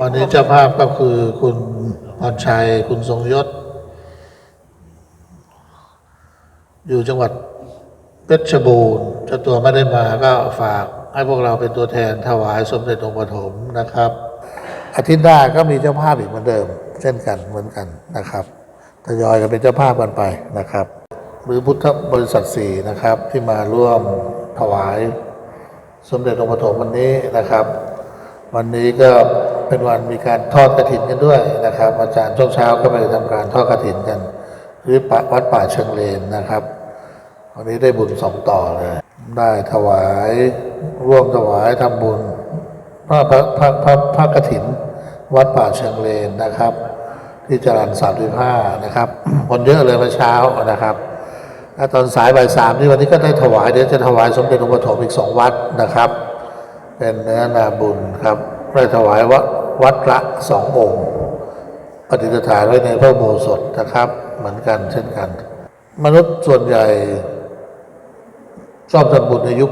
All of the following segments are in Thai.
วันนี้เจ้าภาพก็คือคุณพรชัย คุณทรงยศ อยู่จังหวัดเพชรบูรณ์เจ้าตัวไม่ได้มาก็ฝาก ให้พวกเราเป็นตัวแทนถวายสมเด็จองค์ปฐมนะครับ อาทิตย์หน้าก็มีเจ้าภาพอีกเหมือนเดิม เช่นกันเหมือนกันนะครับทยอยกันเป็นเจ้าภาพกันไปนะครับ หรือพุทธบริษัทสี่นะครับที่มาร่วมถวายสมเด็จองค์ปฐมวันนี้นะครับ วันนี้ก็เป็นวันมีการทอดกระถินกันด้วยนะครับ อาจารย์ช่วงเช้าก็ไปทำการทอดกระถินกันที่วัดป่าเชิงเลนนะครับ วันนี้ได้บุญสองต่อเลย ได้ถวายร่วมถวายทำบุญพระพระพระพระพระกฐิน วัดป่าเชิงเลนนะครับ ที่จรัญสามสิบห้านะครับคนเยอะเลยเมื่อเช้านะครับแล้วตอนสายบ่ายสามที่วันนี้ก็ได้ถวายเดี๋ยวจะถวายสมเด็จองค์ปฐมอีกสองวัดนะครับ เป็นเนื้อนาบุญครับได้ถวายวัดวัดละสององค์ปฏิสถานไว้ในพระโบสถนะครับ เหมือนกันเช่นกัน มนุษย์ส่วนใหญ่ชอบทำบุญในยุค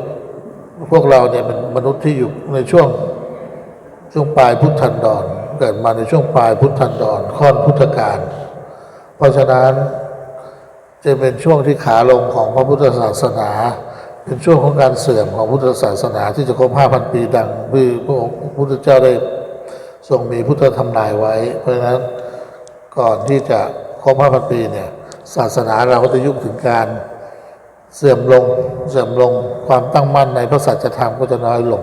พวกเราเนี่ยเป็นมนุษย์ที่อยู่ในช่วงช่วงปลายพุทธันดร เกิดมาในช่วงปลายพุทธันดรค่อนพุทธกาลเพราะฉะนั้นจะเป็นช่วงที่ขาลงของพระพุทธศาสนา เป็นช่วงของการเสื่อมของพุทธศาสนาที่จะครบ5,000 ปีดังที่พระองค์พระพุทธเจ้าได้ทรงมีพุทธธรรมนายไว้ เพราะฉะนั้นก่อนที่จะครบ5,000 ปีเนี่ยศาสนาเราก็จะยุ่งถึงการเสื่อมลงเสื่อมลงความตั้งมั่นในพระสัจธรรมก็จะน้อยลง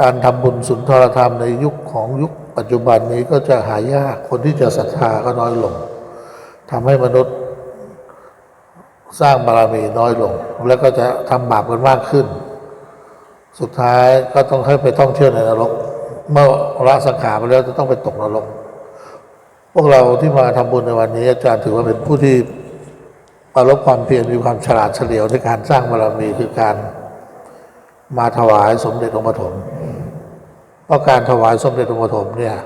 การทำบุญสุนทรธรรมในยุคของยุคปัจจุบันนี้ก็จะหายากคนที่จะศรัทธาก็น้อยลงทำให้มนุษย์ สร้างบารมีน้อยลง แล้วก็จะทำบาปกันมากขึ้น สุดท้ายก็ต้องให้ไปท่องเที่ยวในนรก เมื่อละสังขารไปแล้วจะต้องไปตกนรก พวกเราที่มาทำบุญในวันนี้ อาจารย์ถือว่าเป็นผู้ที่ประลบความเพียรมีความฉลาดเฉลียวในการสร้างบารมีคือการมาถวายสมเด็จองค์ปฐมเพราะการถวายสมเด็จองค์ปฐมเนี่ย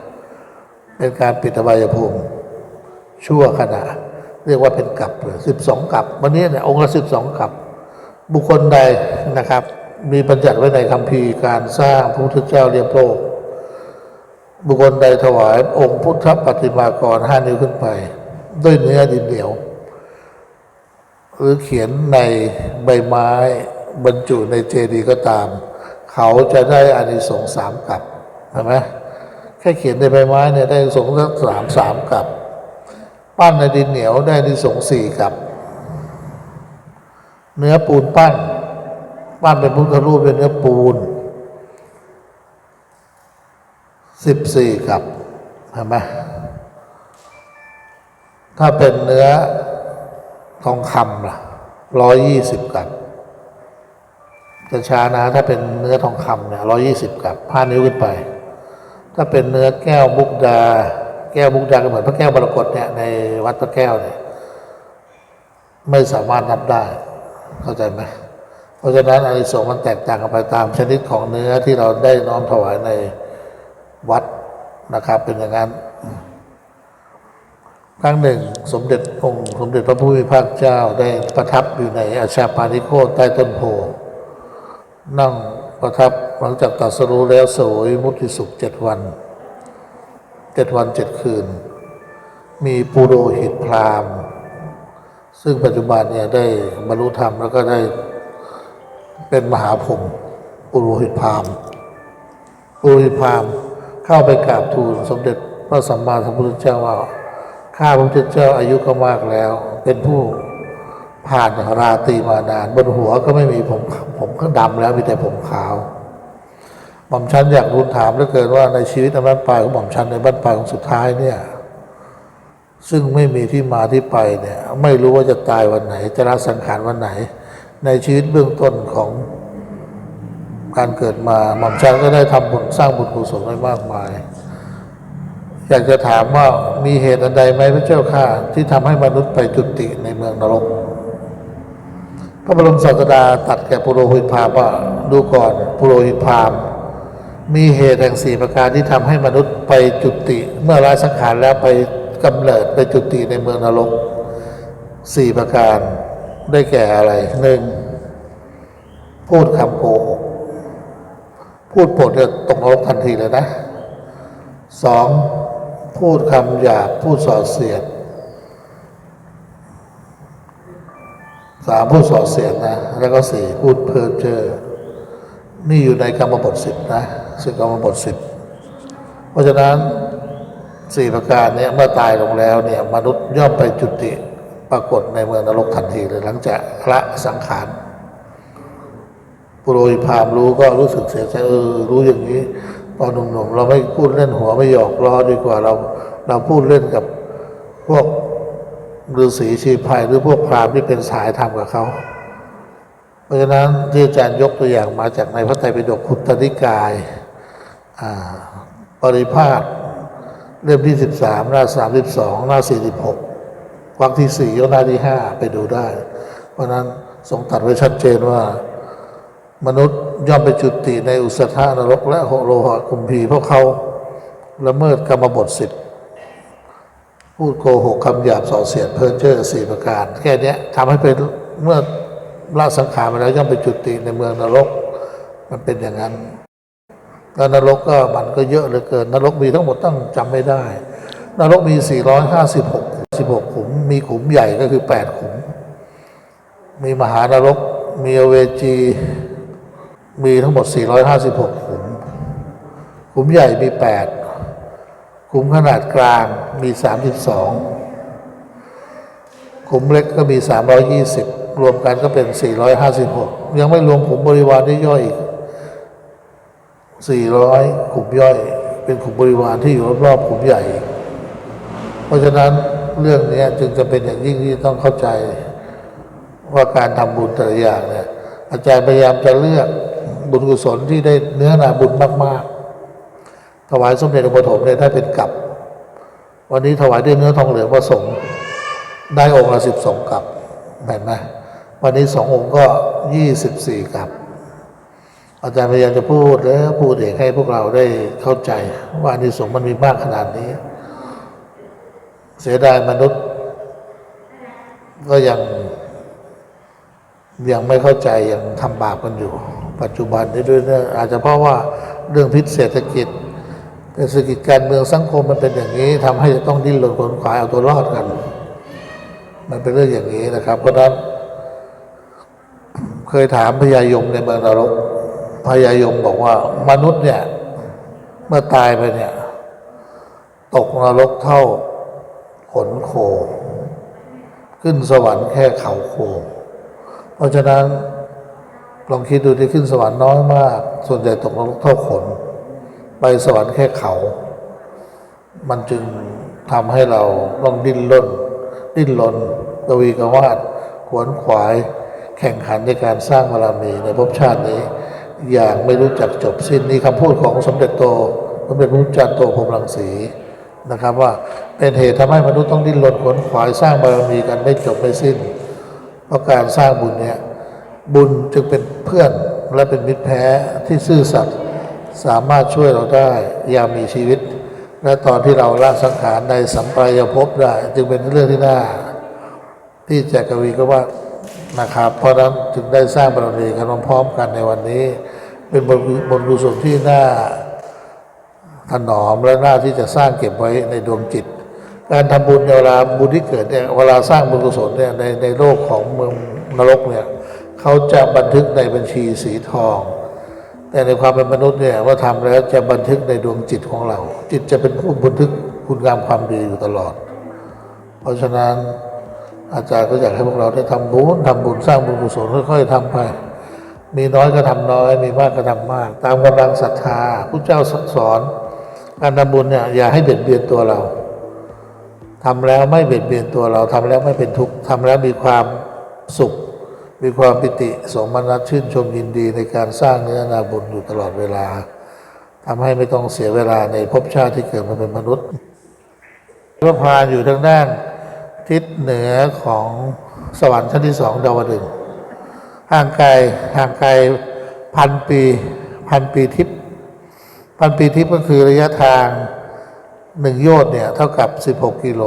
เป็นการปิดอบายภูมิชั่วขณะ เรียกว่าเป็นกับสิบสองกับ วันนี้เนี่ยองค์ละสิบสองกับ บุคคลใดนะครับ มีบัญญัติไว้ในคัมภีร์การสร้างพระพุทธเจ้าเรียบโลก บุคคลใดถวายองค์พุทธปฏิมากรห้านิ้วขึ้นไป ด้วยเนื้อดินเหนียว หรือเขียนในใบไม้บรรจุในเจดีย์ก็ตาม เขาจะได้อานิสงส์สามกับเห็นไหมแค่เขียนในใบไม้เนี่ยได้อานิสงส์สักสามสามกับ ปั้นในดินเหนียวได้อานิสงส์สี่กับ เนื้อปูนปั้น ปั้นเป็นพุทธรูปเป็นเนื้อปูนสิบสี่กับเห็นไหมถ้าเป็นเนื้อทองคำล่ะร้อยยี่สิบกับจะช้านะถ้าเป็นเนื้อทองคำเนี่ยร้อยี่สิบกับห้านิ้วขึ้นไป ถ้าเป็นเนื้อแก้วมุกดา แก้วมุกดาก็เหมือนพระแก้วมรกตเนี่ยในวัดพระแก้วเนี่ยไม่สามารถนับได้ เข้าใจไหมเพราะฉะนั้นอานิสงส์มันแตกต่างกันไปตามชนิดของเนื้อที่เราได้น้อมถวายในวัดนะครับ เป็นอย่างนั้น ครั้งหนึ่ง สมเด็จองค์สมเด็จพระผู้มีพระเจ้าได้ประทับอยู่ในอาชาปานิโคใต้ต้นโพนั่งประทับหลังจากตรัสรู้แล้วสวยมุติสุขเจ็ดวัน เจ็ดวันเจ็ดคืน มีปุโรหิตพราหมณ์ ซึ่งปัจจุบันเนี่ยได้บรรลุธรรมแล้วก็ได้เป็นมหาพรมปุโรหิตพราหมณ์ปุโรหิตพราหมณ์เข้าไปกราบทูลสมเด็จพระสัมมาสัมพุทธเจ้าว่าข้าพระพุทธเจ้าอายุก็มากแล้ว เป็นผู้ผ่านราตรีมานาน บนหัวก็ไม่มีผมผมก็ดำแล้วมีแต่ผมขาว หม่อมชันอยากรู้ถามเหลือเกินว่าในชีวิตในบ้านปลายของหม่อมชันในบ้านปลายของสุดท้ายเนี่ย ซึ่งไม่มีที่มาที่ไปเนี่ย ไม่รู้ว่าจะตายวันไหน จะละสังขารวันไหน ในชีวิตเบื้องต้นของการเกิดมาหม่อมชันก็ได้ทำบุญสร้างบุญกุศลไว้มากมาย อยากจะถามว่ามีเหตุอันใดไหมพระเจ้าข้าที่ทำให้มนุษย์ไปจุติในเมืองนรก พระบรมศาสดาตัดแก่ปุโรหิตพามว่าดูก่อนปุโรหิตพาม มีเหตุแห่งสี่ประการที่ทำให้มนุษย์ไปจุติ เมื่อละสังขารแล้วไปกำเนิดไปจุติในเมืองนรกสี่ประการได้แก่อะไรหนึ่งพูดคำโกหกพูดปดจะตกนรกทันทีเลยนะสองพูดคำหยาบพูดส่อเสียดสามพูดส่อเสียดนะ แล้วก็สี่พูดเพ้อเจ้อนี่อยู่ในกรรมบทสิบนะ ซึ่งกรรมบทสิบเพราะฉะนั้นสี่ประการนี้เมื่อตายลงแล้วเนี่ยมนุษย์ย่อมไปจุติปรากฏในเมืองนรกทันทีเลยหลังจากละสังขารปุโรหิตพามรู้ก็รู้สึกเสียใจเออรู้อย่างนี้ตอนหนุ่มๆเราไม่พูดเล่นหัวไม่หยอกล้อดีกว่าเราเราพูดเล่นกับพวกฤาษีชีพายหรือพวกพราหมณ์ที่เป็นสายธรรมกับเขาเพราะฉะนั้นที่อาจารย์ยกตัวอย่างมาจากในพระไตรปิฎกขุตติกาย ปริพาทเล่มที่สิบสามหน้าสามสิบสองหน้าสี่สิบหกวรรคที่สี่ยหน้าที่ห้าไปดูได้ เพราะนั้นทรงตัดไว้ชัดเจนว่า มนุษย์ย่อมไปจุติในอุสธานรก และโลหะคุมพีเพราะเขาละเมิดกรรมบทสิบพูดโกหกคำหยาบส่อเสียดเพ้อเจ้อสี่ประการ แค่นี้ทำให้เป็นเมื่อละสังขารมาแล้วย่อมไปจุติในเมืองนรก มันเป็นอย่างนั้น แล้วนรกก็มันก็เยอะเหลือเกิน นรกมีทั้งหมดตั้งจำไม่ได้ นรกมี 456 16ขุม มีขุมใหญ่ก็คือ 8 ขุม มีมหานรก มีเวจี มีทั้งหมด 456 ขุม ขุมใหญ่มี 8 ขุมขนาดกลางมี 32 ขุมเล็กก็มี 320 รวมกันก็เป็น 456 ยังไม่รวมขุมบริวารที่ย่อยอีก 400ขุมย่อย เป็นขุมบริวารที่อยู่รอบๆขุมใหญ่ เพราะฉะนั้นเรื่องนี้จึงจะเป็นอย่างยิ่งที่ต้องเข้าใจ ว่าการทำบุญแต่ละอย่างเนี่ย อาจารย์พยายามจะเลือกบุญกุศลที่ได้เนื้อนาบุญมาก ๆ ถวายสมเด็จพระปฐมเนี่ยได้เป็นกับ วันนี้ถวายด้วยเนื้อทองเหลืองผสมได้องค์ละสิบสองกับเห็นไหมวันนี้สององค์ก็ยี่สิบสี่กับ อาจารย์พยายามจะพูดแล้วพูดเองให้พวกเราได้เข้าใจ ว่าอนิสงส์มันมีมากขนาดนี้ เสียดายมนุษย์ ก็ยัง ยังไม่เข้าใจยังทำบาปกันอยู่ ปัจจุบันนี้ด้วยนี่ยอาจจะเพราะว่าเรื่องพิษเศรษฐกิจเศรษฐกิจการเมืองสังคมมันเป็นอย่างนี้ทำให้จะต้องดิ้นรนขนขวายเอาตัวรอดกัน มันเป็นเรื่องอย่างนี้นะครับ เพราะฉะนั้น เคยถามพญายมในเมืองนรก พญายมบอกว่ามนุษย์เนี่ย เมื่อตายไปเนี่ย ตกนรกเท่าขนโค ขึ้นสวรรค์แค่เขาโค เพราะฉะนั้นลองคิดดูที่ขึ้นสวรรค์น้อยมาก ส่วนใหญ่ตกนรกเท่าขน ไปสวรรค์แค่เขา มันจึงทำให้เราต้องดิ้นรนดิ้นรนกวีกวาดขวนขวาย แข่งขันในการสร้างบารมีในภพชาตินี้ อย่างไม่รู้จักจบสิ้นนี่คำพูดของสมเด็จโต สมเด็จพระพุจ้าโตพรหมรังสีนะครับว่าเป็นเหตุทำให้มนุษย์ต้องดิ้นรนขวนขวายสร้างบารมีกันไม่จบไม่สิ้น เพราะการสร้างบุญเนี่ยบุญจึงเป็นเพื่อนและเป็นมิตรแท้ที่ซื่อสัตย์สามารถช่วยเราได้ยามมีชีวิต และตอนที่เราละสังขารในสัมปรายภพได้ จึงเป็นเรื่องที่น่าที่แจกกวีก็ว่านะครับเพราะฉะนั้นจึงได้สร้างบารมีกันพร้อมๆกันในวันนี้ เป็นบนบนกุศลที่น่าถนอมและน้าที่จะสร้างเก็บไว้ในดวงจิต การทำบุญเวลาบุญที่เกิดเนี่ยเวลาสร้างบุญกุศลเนี่ยในในโลกของเมืองนรกเนี่ยเขาจะบันทึกในบัญชีสีทอง แต่ในความเป็นมนุษย์เนี่ยว่าทำแล้วจะบันทึกในดวงจิตของเรา จิตจะเป็นผู้บันทึกคุณงามความดีอยู่ตลอด เพราะฉะนั้นอาจารย์ก็อยากให้พวกเราได้ทำบุญทำบุญสร้างบุญกุศลค่อยๆทำไป มีน้อยก็ทำน้อย มีมากก็ทำมาก ตามกำลังศรัทธาพระเจ้าสอนการทำบุญเนี่ยอย่าให้เบียดเบียนตัวเราทำแล้วไม่เบียดเบียนตัวเราทำแล้วไม่เป็นทุกข์ทำแล้วมีความสุข มีความปิติสมนัตชื่นชมยินดีในการสร้างเนื้อนาบุญอยู่ตลอดเวลาทำให้ไม่ต้องเสียเวลาในภพชาติที่เกิดมาเป็นมนุษย์พระพานอยู่ทางด้านทิศเหนือของสวรรค์ชั้นที่สองดาวดึงส์ ห่างไกลห่างไกลพันปีพันปีทิพย์พันปีทิพย์ก็คือระยะทางหนึ่งโยชน์เนี่ยเท่ากับสิบหกกิโล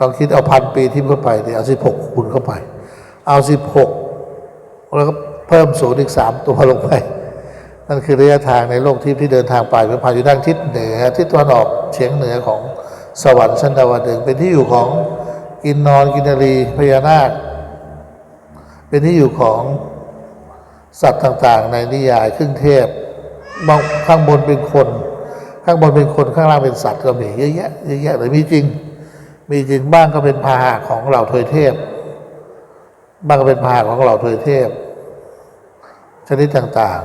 ลองคิดเอาพันปีทิพย์เข้าไปเนี่ยเอาสิบหกคูณเข้าไป เอาสิบหกแล้วก็เพิ่มศูนย์อีกสามตัวลงไปนั่นคือระยะทางในโลกทิพย์ที่เดินทางไปเป็นผ่านอยู่ด้านทิศเหนือทิศตะวันออกเฉียงเหนือของสวรรค์ชั้นดาวดึงเป็นที่อยู่ของกินนอนกินนารีพญานาค เป็นที่อยู่ของสัตว์ต่างๆ ในนิยายครึ่งเทพบางข้างบนเป็นคน ข้างบนเป็นคนข้างล่างเป็นสัตว์ก็มีเยอะแยะเยอะแยะแต่มีจริง มีจริงบ้างก็เป็นพาหะของเหล่าทวยเทพ บ้างก็เป็นพาหะของเหล่าทวยเทพ ชนิดต่าง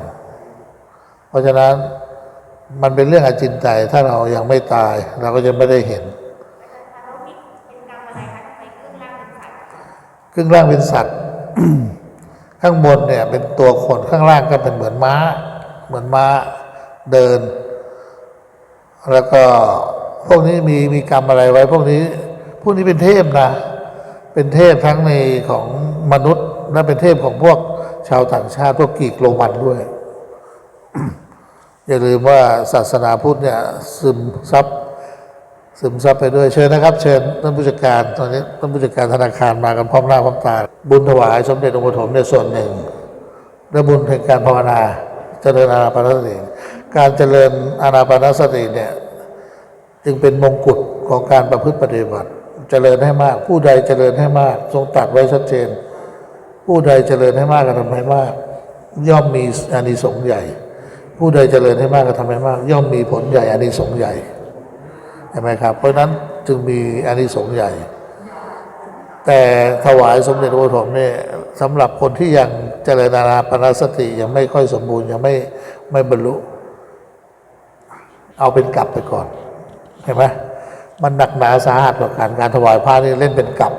ๆ เพราะฉะนั้นมันเป็นเรื่องอาจินไตยถ้าเรายังไม่ตาย เราก็จะไม่ได้เห็นแล้วมีเป็นกรรมอะไรคะทำไมเครื่องร่างเป็นสัตว์ครึ่งล่างเป็นสัตว์ ข้างบนเนี่ยเป็นตัวคนข้างล่างก็เป็นเหมือนม้า เหมือนม้าเดิน แล้วก็พวกนี้มีมีกรรมอะไรไว้ พวกนี้พวกนี้เป็นเทพนะ เป็นเทพทั้งในของมนุษย์ และเป็นเทพของพวกชาวต่างชาติพวกกรีกโรมันด้วย อย่าลืมว่าศาสนาพุทธเนี่ยซึมซับ ซึมซับไปด้วยเชิญนะครับ เชิญท่านผู้จัดการตอนนี้ท่านผู้จัดการธนาคารมากันพร้อมหน้าพร้อมตา บุญถวายสมเด็จองค์ปฐมในยส่วนหนึ่งและบุญแห่งการภาวนาเจริญอานาปานสติการเจริญอานาปานสติเนี่ยจึงเป็นมงกุฎของการประพฤติปฏิบัติ เจริญให้มาก ผู้ใดเจริญให้มาก ทรงตัดไว้ชัดเจน ผู้ใดเจริญให้มากก็ทำให้มาก ย่อมมีอานิสงส์ใหญ่ ผู้ใดเจริญให้มากก็ทำให้มาก ย่อมมีผลใหญ่อานิสงส์ใหญ่ ใช่ไหมครับ เพราะนั้นจึงมีอานิสงส์ใหญ่ แต่ถวายสมเด็จพระปฐมเนี่ยสำหรับคนที่ยังเจริญอานาปนสติยังไม่ค่อยสมบูรณ์ยังไม่ไม่บรรลุ เอาเป็นกลับไปก่อน เห็นไหมมันหนักหนาสาหัสกว่าการการถวายพระนี่เล่นเป็นกลับ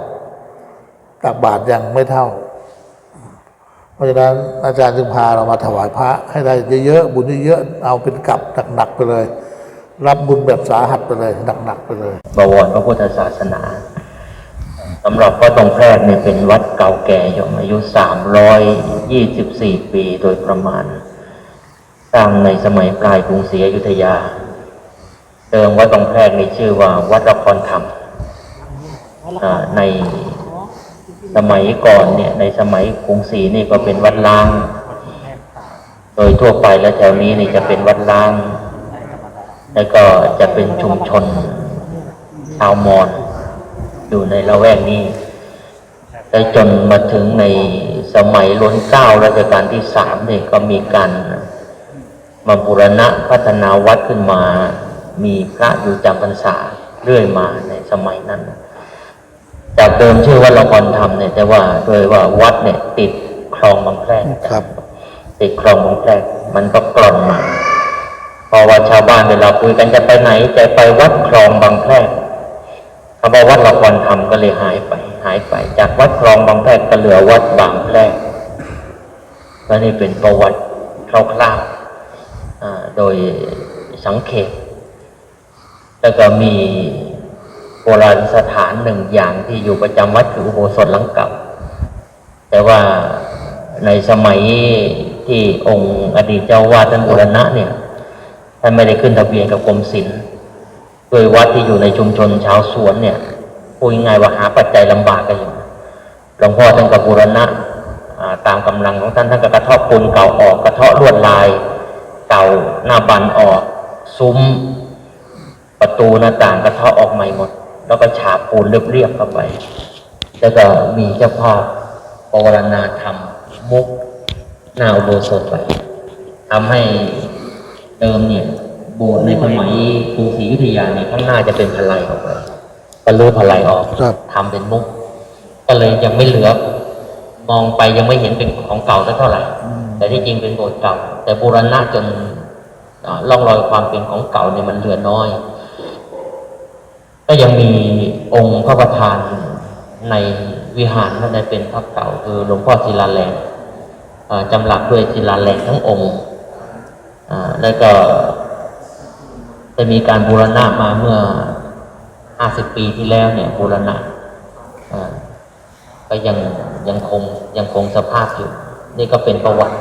กับบาทยังไม่เท่า เพราะฉะนั้นอาจารย์จึงพาเรามาถวายพระให้ได้เยอะๆบุญเยอะๆเอาเป็นกลับหนักๆไปเลย รับบุญแบบสาหัสไปเลยหนักๆไปเลยบวรพระพุทธศาสนาสำหรับวัดตรงแพรกเนี่ยเป็นวัดเก่าแก่อยู่อายุ 324 ปีโดยประมาณสร้างในสมัยปลายกรุงศรีอยุธยา เดิมวัดตรงแพรกนี่ชื่อว่าวัดละครธรรมในสมัยก่อนเนี่ยในสมัยกรุงศรีนี่ก็เป็นวัดล้าง โดยทั่วไปแล้วแถวนี้นี่จะเป็นวัดล้าง แล้วก็จะเป็นชุมชนชาวมอญอยู่ในละแวกนี้ได้จนมาถึงในสมัยล้นเกล้ารัชกาลที่สามเนี่ยก็มีการมาบูรณะพัฒนาวัดขึ้นมา มีพระอยู่จำพรรษาเรื่อยมาในสมัยนั้น จากเดิมชื่อว่าละครธรรมเนี่ยแต่ว่าโดยว่าวัดเนี่ยติดคลองบางแพรกครับติดคลองบางแพรกมันก็กร่อนมา เพราะว่าชาวบ้านเวลาคุยกันจะไปไหนจะไปวัดคลองบางแพรกคำว่าวัดละครธรรมก็เลยหายไป หายไป จากวัดคลองบางแพรกก็เหลือวัดบางแพรกและนี่เป็นประวัติคร่าวๆโดยสังเขปแล้วก็มีโบราณสถานหนึ่งอย่างที่อยู่ประจำวัดคืออุโบสถหลังเก่า แต่ว่าในสมัยที่องค์อดีตเจ้าวาดท่านบูรณะเนี่ย ท่านไม่ได้ขึ้นทะเบียนกับกรมศิลป์โดยวัดที่อยู่ในชุมชนชาวสวนเนี่ยพูดง่ายว่าหาปัจจัยลำบากกันอยู่หลวงพ่อท่านกับบูรณะตามกำลังของท่านท่านก็กระเทาะปูนเก่าออกกระเทาะลวดลายเก่าหน้าบันออก ซุ้ม ประตูหน้าต่างกระเทาะออกใหม่หมด แล้วก็ฉาบปูนเรียบๆเข้าไป แล้วก็มีเจ้าภาพปวารณาธรรมมุกหน้าอุโบสถไปทำให้ เดิมเนี่ยโบสถ์ในสมัยกรุงศรีอยุธยาเนี่ยข้างหน้าจะเป็นพลายออกไปก็รื้อพลายออกครับทำเป็นมุก ก็เลยยังไม่เหลือ มองไปยังไม่เห็นเป็นของเก่าสักเท่าไหร่แต่ที่จริงเป็นโบสถ์เก่า แต่บูรณะจนอ่าร่องรอยความเป็นของเก่าเนี่ยมันเหลือน้อย ก็ยังมีองค์พระประธานในวิหารนั่นเป็นพระเก่าคือหลวงพ่อศิลาแรงอ่าจำหลักด้วยศิลาแรงทั้งองค์อ่า แล้วก็จะมีการบูรณะมาเมื่อ 50 ปีที่แล้วเนี่ยบูรณะก็ยังยังคงยังคงสภาพอยู่ นี่ก็เป็นประวัติ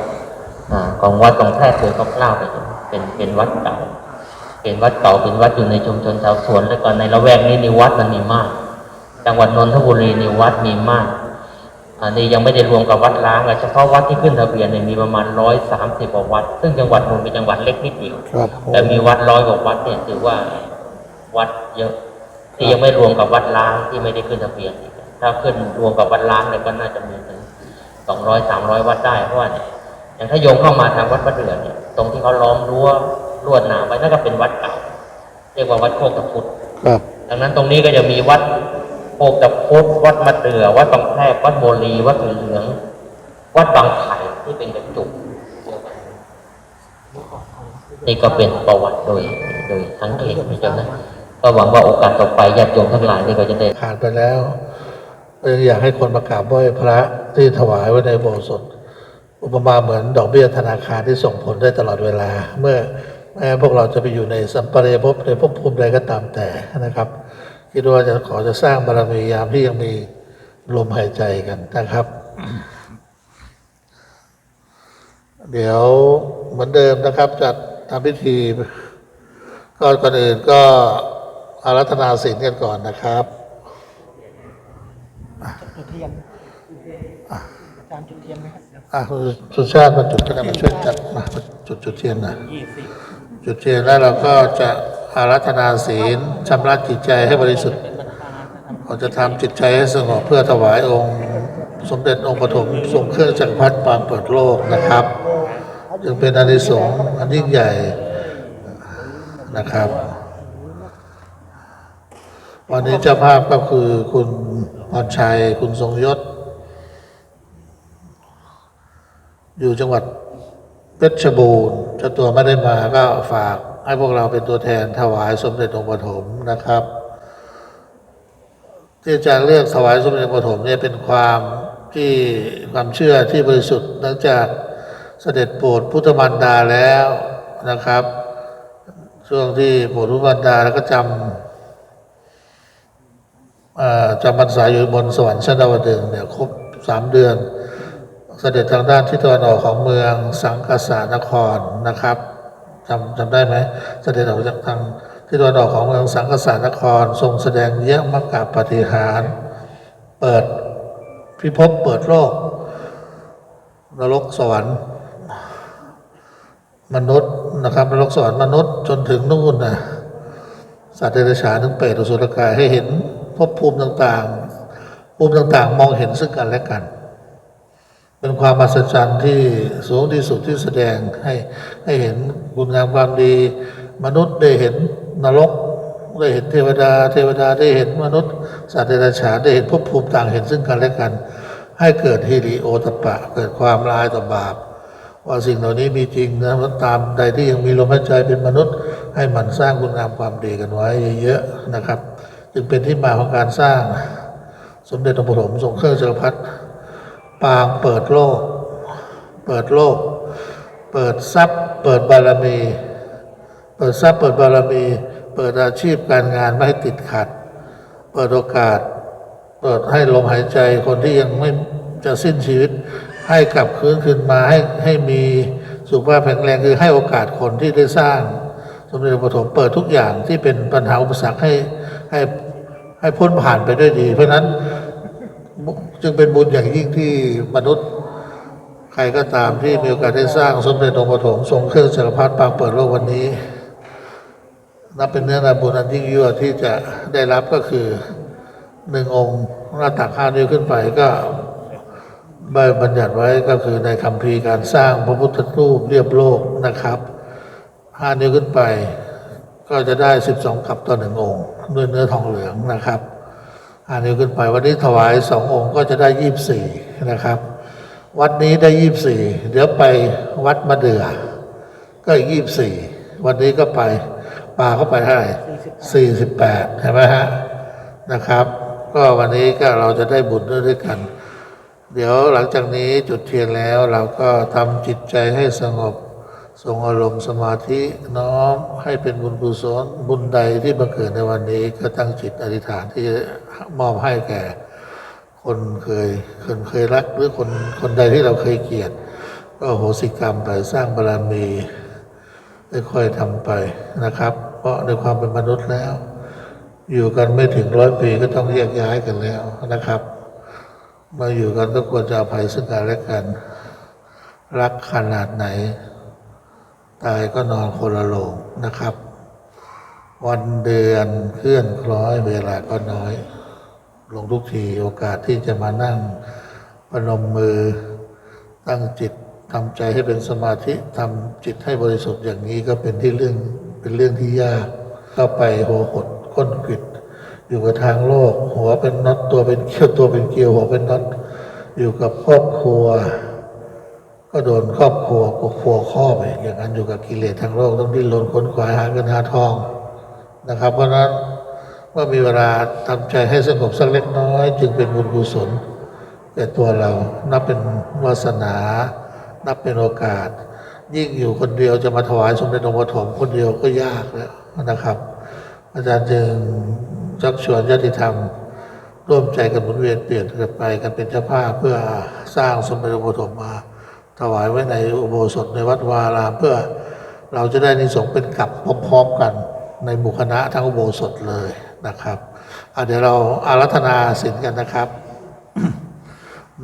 อ่าของวัดตรงแพร่โดยคร่าวๆไปเป็นเป็นวัดเก่า เป็นวัดเก่าเป็นวัดอยู่ในชุมชนชาวสวน แล้วก็ในละแวกนี้ในวัดมันมีมาก จังหวัดนนทบุรีในวัดมีมาก อันนี้ยังไม่ได้รวมกับวัดล้างอะเฉพาะวัดที่ขึ้นทะเบียนเนี่ยมีประมาณร้อยสามสิบกว่าวัด ซึ่งจังหวัดนนท์เป็นจังหวัดเล็กนิดเดียวครับผมแต่มีวัดร้อยกว่าวัดเนี่ยถือว่าวัดเยอะที่ยังไม่รวมกับวัดล้างที่ไม่ได้ขึ้นทะเบียนอีกถ้าขึ้นรวมกับวัดล้างเนี่ยก็น่าจะมีถึงสองร้อยสามร้อยวัดได้เพราะว่าเนี่ยอย่างถ้าโยมเข้ามาทางวัดประเดือนเนี่ยตรงที่เขาล้อมรั้วลวดหนามไว้นั่นก็เป็นวัดเก่าเรียกว่าวัดโคกตะพุทธครับดังนั้นตรงนี้ก็จะมีวัด โคกตะพุธวัดมะเดือ วัดบางแพรกวัดโมลี วัดเหลือง วัดบางไผ่ที่เป็นกระจุกนี่ก็เป็นประวัติโดย โดยทั้งเขตนะจ้านะก็หวังว่าโอกาสต่อไปญาติโยมทั้งหลายนี่ก็จะได้ผ่านไปแล้วยังอยากให้คนมากราบไหว้พระที่ถวายไว้ในโบสถ์อุปมาเหมือนดอกเบี้ยธนาคารที่ส่งผลได้ตลอดเวลา เมื่อแม้พวกเราจะไปอยู่ในสัมปรายภพในภพภูมิใดก็ตามแต่นะครับ คิดว่าจะขอจะสร้างบารมียามที่ยังมีลมหายใจกันนะครับ เดี๋ยวเหมือนเดิมนะครับ จัดทำพิธีก่อนก่อนอื่นก็อารัธนาศีลกันก่อนนะครับจุดเทียนอาจารย์จุดเทียนไหมครับอะคุณสุชาติมาจุดก็ได้มาช่วยจัดมาจุดจุดเทียนหน่อยยี่สิบจุดเทียนแล้วเราก็จะ อารัธนาศีลชำระจิตใจให้บริสุทธิ์เรานนะครับเราจะทำจิตใจให้สงบเพื่อถวายองค์สมเด็จองค์ปฐมทรงเครื่องจักรพรรดิปางเปิดโลกนะครับ จึงเป็นอานิสงส์อันยิ่งใหญ่นะครับ วันนี้เจ้าภาพก็คือคุณพรชัย คุณทรงยศ อยู่จังหวัดเพชรบูรณ์เจ้าตัวไม่ได้มาก็ฝาก ให้พวกเราเป็นตัวแทนถวายสมเด็จองค์ปฐมนะครับ ที่อาจารย์เลือกถวายสมเด็จองค์ปฐมเนี่ยเป็นความที่ความเชื่อที่บริสุทธิ์เนื่องจากเสด็จโปรดพุทธมารดาแล้วนะครับ ช่วงที่โปรดพุทธมารดาแล้วก็จำจำพรรษาอยู่บนสวรรค์ชั้นดาวดึงเนี่ยครบสามเดือน เสด็จทางด้านที่ตะวันออกของเมืองสังกษานครนะครับ จำจำได้ไหมเสด็จออกจากทางที่ตะวันออกของเมืองสังกษานคร ทรงแสดงเยอะมกกับปฏิหารเปิดพิภพเปิดโลก นรกสวรรค์ มนุษย์นะครับนรกสวรรค์มนุษย์จนถึงนู่นนะสัตว์เดรัจฉานถึงเปรตอสุรกายให้เห็นภพภูมิต่างๆภูมิต่างๆ มองเห็นซึ่งกันและกัน เป็นความมหัศจรรย์ที่สูงที่สุดที่แสดงให้ให้เห็นคุณงามความดี มนุษย์ได้เห็นนรกได้เห็นเทวดา เทวดาได้เห็นมนุษย์ สัตว์เดรัจฉานได้เห็นภพภูมิต่างเห็นซึ่งกันและกัน ให้เกิดฮิริโอตปะ เกิดความลายต่อบาป ว่าสิ่งเหล่านี้มีจริงนะมันตามใดที่ยังมีลมหายใจเป็นมนุษย์ ให้มันสร้างคุณงามความดีกันไว้เยอะๆนะครับ จึงเป็นที่มาของการสร้างสมเด็จพระปฐมทรงเครื่องจักรพรรดิ ปางเปิดโลก เปิดโลก เปิดทรัพย์ เปิดบารมี เปิดทรัพย์เปิดบารมี เปิดอาชีพการงานไม่ให้ติดขัด เปิดโอกาส เปิดให้ลมหายใจคนที่ยังไม่จะสิ้นชีวิต ให้กลับคืนคืนมาให้ให้มีสุขภาพแข็งแรงคือให้โอกาสคนที่ได้สร้าง สมเด็จพระปฐมเปิดทุกอย่างที่เป็นปัญหาอุปสรรคให้ให้ให้พ้นผ่านไปด้วยดี เพราะฉะนั้น จึงเป็นบุญอย่างยิ่งที่มนุษย์ใครก็ตามที่มีโอกาสได้สร้างสมเด็จองค์ปฐมทรงเครื่องจักรพรรดิปางเปิดโลกวันนี้ นับเป็นเนื้อนาบุญอันยิ่งยวดที่จะได้รับก็คือหนึ่งองค์หน้าตักห้านิ้วขึ้นไปก็ใบบัญญัติไว้ก็คือในคำพีร์การสร้างพระพุทธรูปเรียบโลกนะครับห้านิ้วขึ้นไป ก็จะได้สิบสองกับต่อหนึ่งองค์ด้วยเนื้อทองเหลืองนะครับ ห้านิ้ขึ้นไปวันนี้ถวายสององค์ก็จะได้ยี่บสี่นะครับ วัดนี้ได้ยี่บสี่เดี๋ยวไปวัดมะเดื่อก็อีกยี่สี่วันนี้ก็ไปปลาเข้าไปเท่าไหร่สี่สิบแปดใช่ไหมฮะนะครับ ก็วันนี้ก็เราจะได้บุญด้วยด้วยกัน เดี๋ยวหลังจากนี้จุดเทียนแล้วเราก็ทำจิตใจให้สงบ ทรงอารมณ์สมาธิน้อมให้เป็นบุญกุศลบุญใดที่มาเกิดในวันนี้ก็ตั้งจิตอธิษฐานที่จะมอบให้แก่ คนเคยคนเคยรักหรือคนคนใดที่เราเคยเกลียด ก็โหสิกรรมไปสร้างบารมีค่อยๆทำไปนะครับ เพราะในความเป็นมนุษย์แล้ว อยู่กันไม่ถึงร้อยปีก็ต้องแยกย้ายกันแล้วนะครับ มาอยู่กันก็ควรจะอภัยซึ่งกันและกัน รักขนาดไหน ตายก็นอนคนละโลงนะครับ วันเดือนเคลื่อนคล้อยเวลาก็น้อย ลงทุกทีโอกาสที่จะมานั่งปนมมือตั้งจิตทำใจให้เป็นสมาธิทำจิตให้บริสุทธิ์อย่างนี้ก็เป็นที่เรื่องเป็นเรื่องที่ยากเข้าไปหัวหดก้นกิด อยู่กับทางโลก หัวเป็นน็อตตัวเป็นเขี้ยวตัวเป็นเกลียวหัวเป็นน็อตอยู่กับครอบครัว ก็โดนครอบครัวก็ครัวครอบอีกอย่างนั้นอยู่กับกิเลสทางโลกต้องดิ้นรนค้นขวายหาเงินหาทองนะครับ เพราะฉะนั้นเมื่อมีเวลาทำใจให้สงบสักเล็กน้อย จึงเป็นบุญกุศลแก่ตัวเรานับเป็นวาสนา นับเป็นโอกาส ยิ่งอยู่คนเดียวจะมาถวายสมเด็จองค์ปฐมคนเดียวก็ยากแล้วนะครับ อาจารย์จึงชักชวนญาติธรรม ร่วมใจกันหมุนเวียนเปลี่ยนกันไปกันเป็นเจ้าภาพเพื่อสร้างสมเด็จองค์ปฐมมา ถวายไว้ในอุโบสถในวัดวาลามเพื่อเราจะได้นิสงเป็นกลับพร้อมๆกันในหมู่คณะทั้งอุโบสถเลยนะครับเดี๋ยวเราอารัธนาศีลกันนะครับ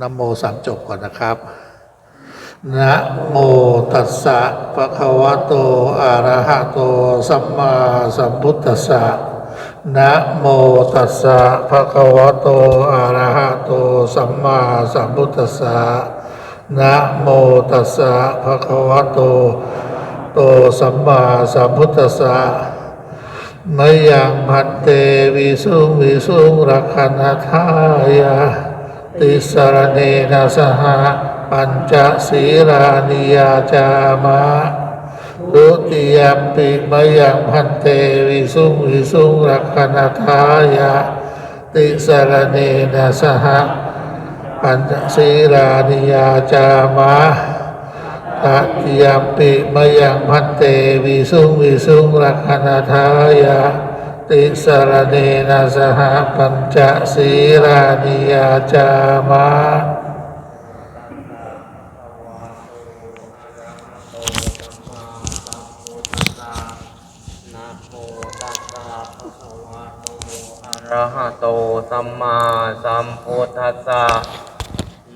นโมสามจบก่อนนะครับนะโมตัสสะภะคะวะโตอะระหะโตสัมมาสัมพุทธัสสะนะโมตัสสะภะคะวะโตอะระหะโตสัมมาสัมพุทธัสสะ นะโมตัสสะภะคะวะโต โตสัมมาสัมพุทธัสสะมยังพันเตวิสุงวิสุงรักขณทายาติสรเนนะสหะปัญจศีรานิยาจามะดุติยมปิมยังพันเตวิสุงวิสุงรักขณทายาติสรเนนะสหะ ปัญจศีรานิยาจามะตติยมปิมยังพันเตวิสุงวิสุงรักขณทายาติสรเนนะสหปัญจศีรานิยาจามะนะโมตัสสะภะคะวะอะระหะโตสัมมาสัมพุทธัสสะ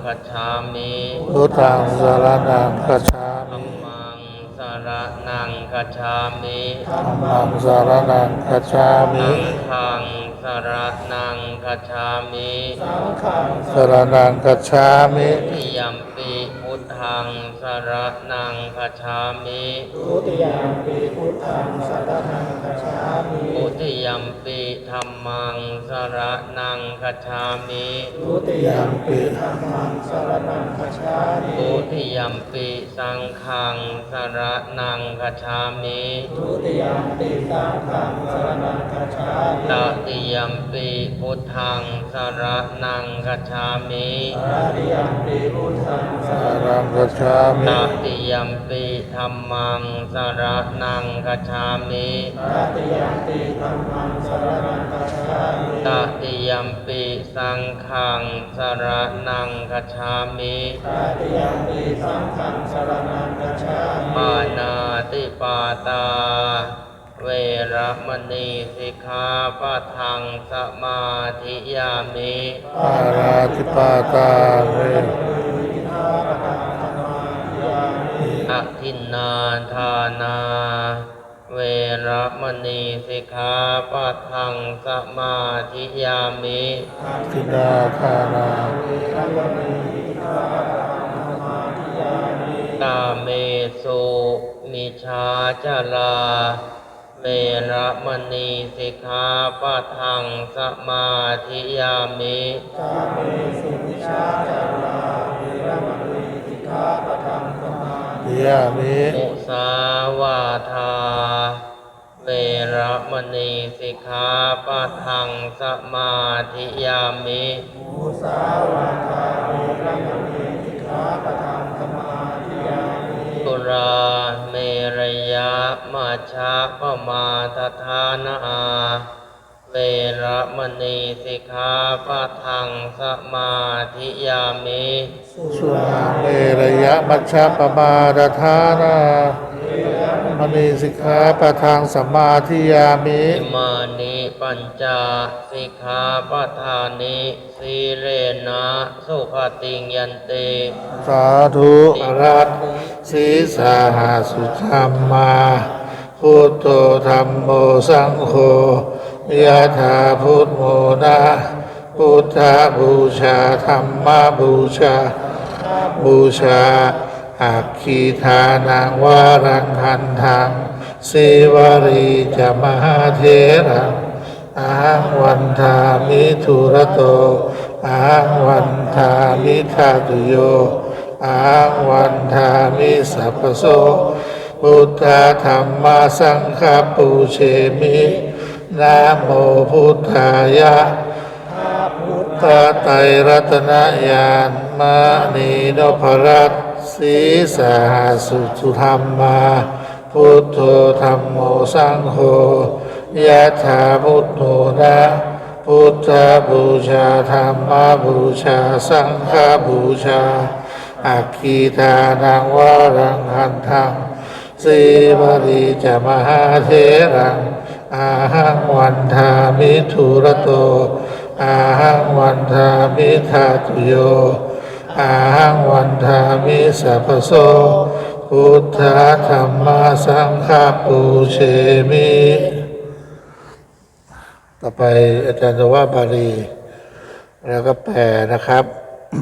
คั จฉามิพุทธังสารนังคัจฉาธัมิมมังสารนังคัจฉามิธัมมังสารนังคัจฉามิสังฆังสารนังคัจฉามิสังฆังสารนังคัจฉามิทิยัมปิพุทธังสารนังคัจฉามิทุติยามปีพุทธังสารนังคัจฉามิอุติยัมปิธรรมั สารนังคัจฉามิทุติยามปีธัมมังสารนังคัจฉามิอุติยัมปิสังฆังสารนังคัจฉามิทุติยามปีสังฆังสารนังคัจฉามิตติยัมปิพุทธังสารนังคัจฉามิตติยามปีพุทธังสาสารนังคัจฉามิตติยัมปิธรรมังสารนังคัจฉามิตติยามปีธัมมังสารนังคัจฉามิตติยัมปิสังฆังสารนังคัจฉามิตติยามปีสังฆังสารนังคัจฉามิปานาติปาตา เวรมณีสิกขาปะทังสมาธิยามิปาราธิปาตาเวอทินนาทานา เวรมณีสิกขาปะทังสมาธิยามิทินาทานากาเมสุมิชาจาราเวรมณีสิกขาปะทังสมาธิยามิติ ยามิมุสาวาทา เวเวระมณีสิกขาปะทังสมาธิยามิสุราเมรยะมาชาปมาทฐานา เวระมณีสิกขาปะทังสมาธิยามิสุราเมรยะมัชฌะปมาดาทานา มณีสิกขาปะทางสัมมาทิยามิอิมานิปัญจสิกขาปะทานิสีเรนะสุขติงยันเตสาธุอรัตสีสาหาสุธรรมมาพุทโธธรรมโมสังโฆ ยะถาพุทโมนะพุทธบูชาธรรมบูชา บูชาอักขีทานังวารังคันทังสีวารีจะมหาเทรังอาหังวันทามิทุระโตอาหังวันทามิทาตุโยอาหังวันทามิสัพพโสพุทธธรรมสังฆปูเชมิ นะโมพุทธายะพระไตรรัตนญาณมานีนพรัตสีสาสุสุธรรมมา พุทโธธรรมโมสังโฆยะถาพุทโธนะพุทธบูชาธรรมบูชาสังฆบูชาอัคคีทานังวารังหันทังสีบรีจมหาเทรัง อาหังวันทามิทุระโตอาหังวันทามิทาตุโยอาหังวันทามิสัพพโสพุทธธรรมสังฆปูเชมิต่อไปอาจารย์จะว่าบาลี แล้วก็แปลนะครับ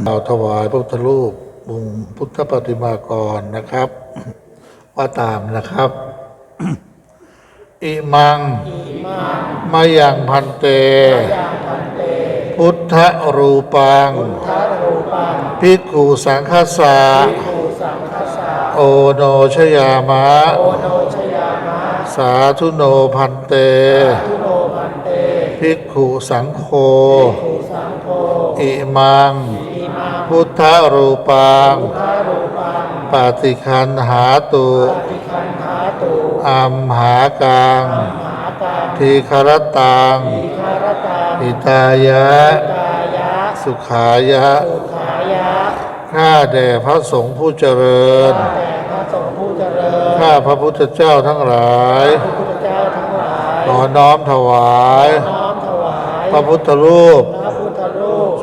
เราถวายพระพุทธรูปองพุทธปฏิมากรนะครับ ว่าตามนะครับ อิมัง มายังพันเต พุทธรูปัง ภิกขุสังคสาโอโนชยามะ สาธุโนพันเต ภิกขุสังโฆ อิมัง พุทธรูปัง ปฏิคันหาตุ อัมหากังทีคารตังอิตายะ สุขายะ ข้าแด่พระสงฆ์ผู้เจริญ ข้าพระพุทธเจ้าทั้งหลายขอน้อมถวาย พระพุทธรูป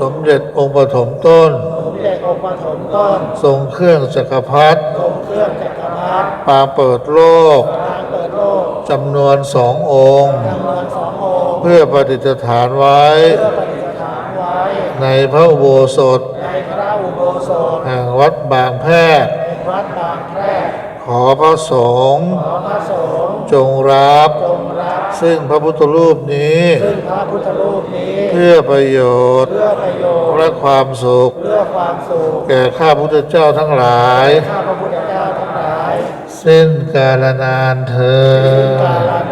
สมเด็จองค์ปฐมต้น ทรงเครื่องจักรพรรดิปางเปิดโลก จำนวนสององค์ เพื่อประดิษฐานไว้ ในพระอุโบสถ แห่งวัดบางแพรกขอพระสงฆ์จงรับ ซึ่งพระพุทธรูปนี้ เพื่อประโยชน์ และความสุข แก่ข้าพุทธเจ้าทั้งหลาย สิ้นกาลนานเธอ